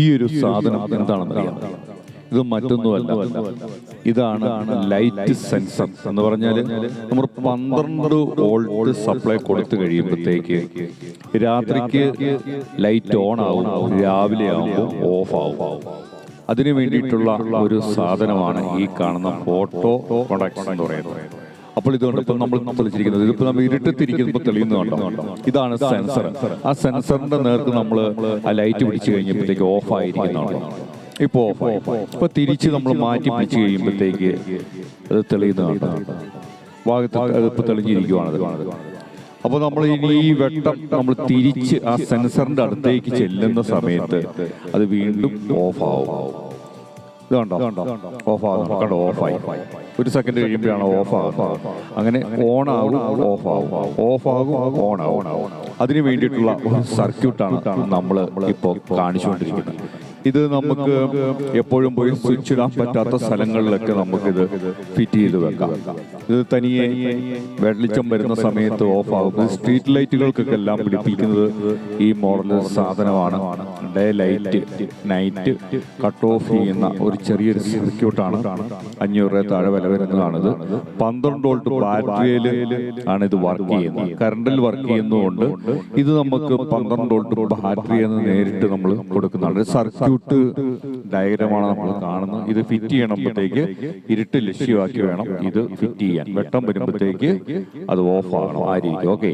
ഈ ഒരു സാധനം എന്താണെന്ന് അറിയാം ഇത് മറ്റൊന്നുമല്ല. ഇതാണ് ലൈറ്റ് സെൻസർ എന്ന് പറഞ്ഞാൽ നമ്മൾ പന്ത്രണ്ട് വോൾട്ട് സപ്ലൈ കൊടുത്തു കഴിയുമ്പോഴത്തേക്ക് രാത്രിക്ക് ലൈറ്റ് ഓൺ ആവും. രാവിലെ ആവുമ്പോൾ ഓഫ് ആവും. അതിനു വേണ്ടിയിട്ടുള്ള ഒരു സാധനമാണ് ഈ കാണുന്ന ഫോട്ടോ പ്രൊഡക്ട്സ് എന്ന് പറയുന്നത്. അപ്പോൾ ഇതുകൊണ്ട് ഇപ്പം നമ്മൾ തെളിച്ചിരിക്കുന്നത് ഇതിപ്പോൾ നമ്മൾ ഇരുട്ടത്തിരിക്കുമ്പോൾ തെളിയുന്നുണ്ടോ ഇതാണ് സെൻസർ ആ സെൻസറിന്റെ നേർക്ക് നമ്മൾ ആ ലൈറ്റ് പിടിച്ചു കഴിഞ്ഞപ്പോഴത്തേക്ക് ഓഫ് ആയിരിക്കുന്നതാണ്. ഇപ്പൊ ഓഫ് ആയി. ഇപ്പൊ തിരിച്ച് നമ്മൾ മാറ്റി പിടിച്ചു കഴിയുമ്പോഴത്തേക്ക് അത് തെളിയുന്നതാണ്. ഭാഗത്ത് അതിപ്പോൾ തെളിഞ്ഞിരിക്കുവാണത്. അപ്പോൾ നമ്മൾ ഇനി ഈ വെട്ടം നമ്മൾ തിരിച്ച് ആ സെൻസറിന്റെ അടുത്തേക്ക് ചെല്ലുന്ന സമയത്ത് അത് വീണ്ടും ഓഫ് ആവും. ഇതുണ്ടോ? ഓഫ് ആവും കണ്ടോ? ഓഫായി ഒരു സെക്കൻഡ് കഴിയുമ്പോഴാണ് ഓഫ് ആവുക അങ്ങനെ ഓൺ ആവും ഓഫ് ആവും. ഓഫ് ആകും ഓൺ ആവും. അതിന് വേണ്ടിയിട്ടുള്ള ഒരു സർക്യൂട്ടാണ് നമ്മൾ ഇപ്പോൾ കാണിച്ചുകൊണ്ടിരിക്കുന്നത്. ഇത് നമുക്ക് എപ്പോഴും പോയി സ്വിച്ച് ഇടാൻ പറ്റാത്ത സ്ഥലങ്ങളിലൊക്കെ നമുക്കിത് ഫിറ്റ് ചെയ്ത് വെക്കാം. ഇത് തനിയെ വെള്ളിച്ചം വരുന്ന സമയത്ത് ഓഫ് ആകും സ്ട്രീറ്റ് ലൈറ്റുകൾക്കൊക്കെ എല്ലാം പിടിപ്പിക്കുന്നത് ഈ മോഡൽ സാധനമാണ്. Day light night cut off ചെയ്യുന്ന ഒരു ചെറിയൊരു സർക്യൂട്ടാണ്. അഞ്ഞൂറ് രൂപ താഴെ വില വരുന്നതാണിത്. പന്ത്രണ്ട് വോൾട്ട് ബാറ്ററിയിൽ ആണ് ഇത് വർക്ക് ചെയ്യുന്നത്. കറണ്ടിൽ വർക്ക് ചെയ്യുന്നതുകൊണ്ട് ഇത് നമുക്ക് പന്ത്രണ്ട് വോൾട്ട് ബാറ്ററി എന്ന് നേരിട്ട് നമ്മൾ കൊടുക്കുന്നതാണ് സർക്യൂട്ട് ഡയഗ്രമാണ് നമ്മൾ കാണുന്നത്. ഇത് ഫിറ്റ് ചെയ്യണമ്പോഴത്തേക്ക് ഇരുട്ട് ലക്ഷ്യമാക്കി വേണം ഇത് ഫിറ്റ് ചെയ്യാൻ. വെട്ടം വരുമ്പോഴത്തേക്ക് അത് ഓഫ് ആകണം. ആ രീതി ഓക്കെ